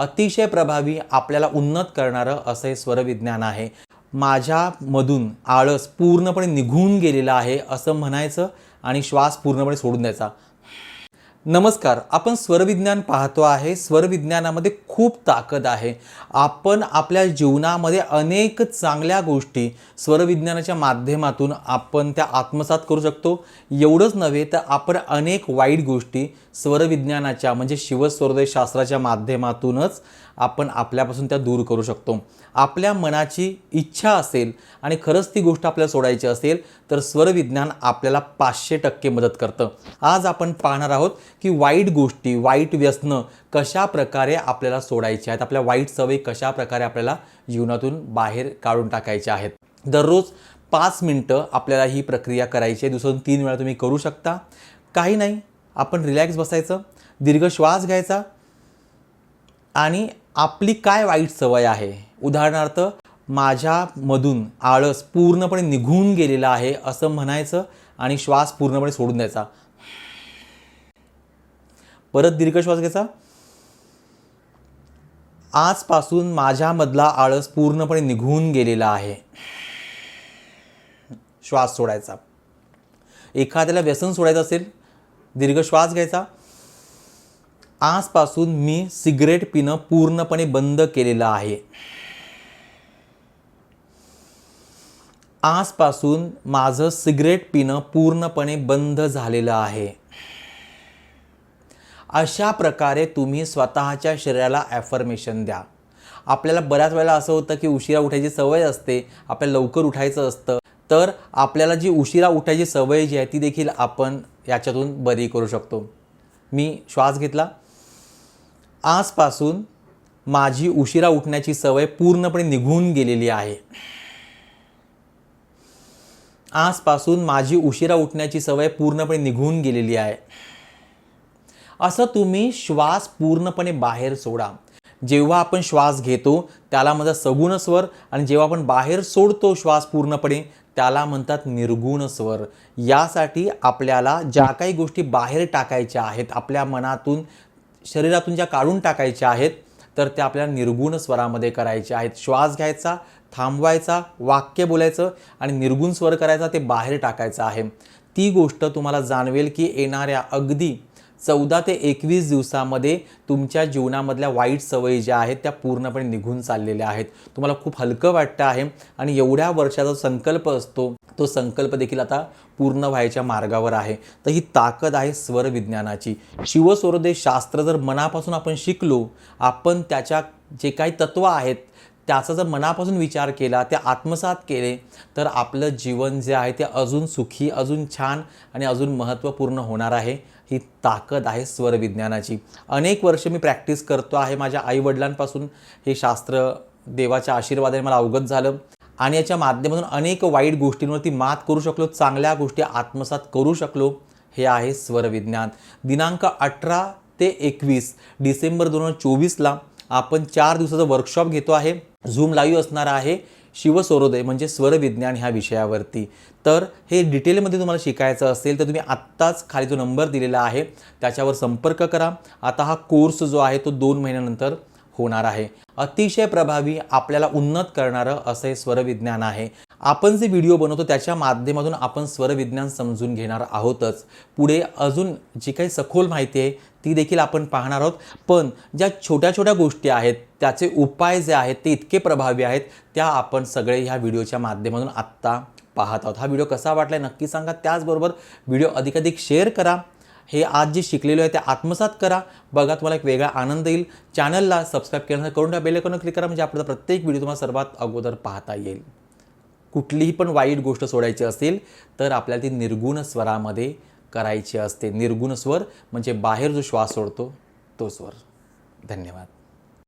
अतिशय प्रभावी आपल्याला उन्नत करणारं असं हे स्वरविज्ञान आहे. माझ्यामधून आळस पूर्णपणे निघून गेलेला आहे असं म्हणायचं आणि श्वास पूर्णपणे सोडून द्यायचा. नमस्कार आपण स्वरविज्ञान पाहतो आहे. स्वरविज्ञानामध्ये खूप ताकद आहे. आपण आपल्या जीवनामध्ये अनेक चांगल्या गोष्टी स्वरविज्ञानाच्या माध्यमातून आपण त्या आत्मसात करू शकतो. एवढंच नव्हे तर आपण अनेक वाईट गोष्टी स्वरविज्ञानाच्या म्हणजे शिवस्वरदय शास्त्राच्या माध्यमातूनच आपण आपल्यापासून त्या दूर करू शकतो. आपल्या मनाची इच्छा असेल आणि खरंच ती गोष्ट आपल्याला सोडायची असेल तर स्वरविज्ञान आपल्याला पाचशे टक्के मदत करतं. आज आपण पाहणार आहोत की वाईट गोष्टी वाईट व्यसनं कशा प्रकारे आपल्याला सोडायची आहेत आपल्या वाईट सवयी कशा प्रकारे आपल्याला जीवनातून बाहेर काढून टाकायच्या आहेत. दररोज पाच मिनटं आपल्याला ही प्रक्रिया करायची आहे. दुसरं तीन वेळा तुम्ही करू शकता. काही नाही आपण रिलॅक्स बसायचं दीर्घ श्वास घ्यायचा आणि आपली काय वाईट सवय आहे? उदाहरणार्थ माझ्यामधून आळस पूर्णपणे निघून गेलेला आहे असं म्हणायचं आणि श्वास पूर्णपणे सोडून द्यायचा. परत दीर्घ श्वास घ्यायचा. आजपासून माझ्यामधला आळस पूर्णपणे निघून गेलेला आहे. श्वास सोडायचा. एखाद्याला व्यसन सोडायचं असेल दीर्घ श्वास घ्यायचा. आजपासून मी सिगरेट पिणं पूर्णपणे बंद केलेलं आहे. आजपासून माझं सिगरेट पिणं पूर्णपणे बंद झालेलं आहे. अशा प्रकारे तुम्ही स्वतःच्या शरीराला ॲफर्मेशन द्या. आपल्याला बऱ्याच वेळेला असं होतं की उशिरा उठायची सवय असते आपल्याला लवकर उठायचं असतं. तर आपल्याला जी उशिरा उठायची सवय जी आहे ती देखील आपण याच्यातून बरी करू शकतो. मी श्वास घेतला. आजपासून माझी उशिरा उठण्याची सवय पूर्णपणे निघून गेलेली आहे. आजपासून माझी उशिरा उठण्याची सवय पूर्णपणे निघून गेलेली आहे. असं तुम्ही श्वास पूर्णपणे बाहेर सोडा. जेव्हा आपण श्वास घेतो त्याला म्हणतात सगुण स्वर आणि जेव्हा आपण बाहेर सोडतो श्वास पूर्णपणे त्याला म्हणतात निर्गुण स्वर. यासाठी आपल्याला ज्या काही गोष्टी बाहेर टाकायच्या आहेत आपल्या मनातून शरीरातून ज्या काढून टाकायच्या आहेत तर त्या आपल्याला निर्गुण स्वरामध्ये करायच्या आहेत. श्वास घ्यायचा थांबवायचा वाक्य बोलायचं आणि निर्गुण स्वर करायचा ते बाहेर टाकायचं आहे. ती गोष्ट तुम्हाला जाणवेल की येणाऱ्या अगदी चौदा ते एकवीस दिवसामध्ये तुमच्या जीवनामधल्या वाईट सवयी ज्या आहेत त्या पूर्णपणे निघून चाललेल्या आहेत. तुम्हाला खूप हलकं वाटतं आहे आणि एवढ्या वर्षाचा संकल्प असतो तो संकल्प देखील आता पूर्ण व्हायच्या मार्गावर आहे. तर ही ताकद आहे स्वरविज्ञानाची. शिवस्वरदे शास्त्र जर मनापासून आपण शिकलो आपण त्याच्या जे काही तत्व आहेत त्याचा जर मनापासून विचार केला ते आत्मसात केले तर आपलं जीवन जे आहे ते अजून सुखी अजून छान आणि अजून महत्त्वपूर्ण होणार आहे. ही ताकद आहे स्वरविज्ञानाची. अनेक वर्ष मी प्रॅक्टिस करतो आहे माझ्या आईवडिलांपासून हे शास्त्र देवाच्या आशीर्वादाने मला अवगत झालं. आणि याच्या माध्यमातून अनेक वाईट गोष्टींवरती मात करू शकलो चांगल्या गोष्टी आत्मसात करू शकलो हे आहे स्वरविज्ञान. दिनांक अठरा ते एकवीस डिसेंबर दोन हजार चोवीसला आपण चार दिवसाचा वर्कशॉप घेतो आहे. झूम लाईव्ह असणार आहे शिवस्वरोदय म्हणजे स्वरविज्ञान ह्या विषयावरती. तर हे डिटेलमध्ये तुम्हाला शिकायचं असेल तर तुम्ही आत्ताच खाली जो नंबर दिलेला आहे त्याच्यावर संपर्क करा. आता हा कोर्स जो आहे तो दोन महिन्यानंतर होणार आहे. अतिशय प्रभावी आपल्याला उन्नत करणारं असं हे स्वरविज्ञान आहे. आपण जे व्हिडिओ बनवतो त्याच्या माध्यमातून आपण स्वरविज्ञान समजून घेणार आहोतच. पुढे अजून जी काही सखोल माहिती आहे ती देखील आपण पाहणार आहोत. पण ज्या छोट्या छोट्या गोष्टी आहेत त्याचे उपाय जे आहेत ते इतके प्रभावी आहेत त्या आपण सगळे ह्या व्हिडिओच्या माध्यमातून आत्ता पाहत आहोत. हा व्हिडिओ कसा वाटला नक्की सांगा. त्याचबरोबर व्हिडिओ अधिकाधिक शेअर करा. हे आज जे शिकलेलो आहे ते आत्मसात करा. बघा तुम्हाला एक वेगळा आनंद येईल. चॅनलला सबस्क्राईब केल्यानंतर करून त्या बेलेकॉन क्लिक करा. म्हणजे आपला प्रत्येक व्हिडिओ तुम्हाला सर्वात अगोदर पाहता येईल. कुठलीही पण वाईट गोष्ट सोडायची असेल तर आपल्याला ती निर्गुण स्वरामध्ये करायची असते. निर्गुण स्वर म्हणजे बाहेर जो श्वास सोडतो तो स्वर. धन्यवाद.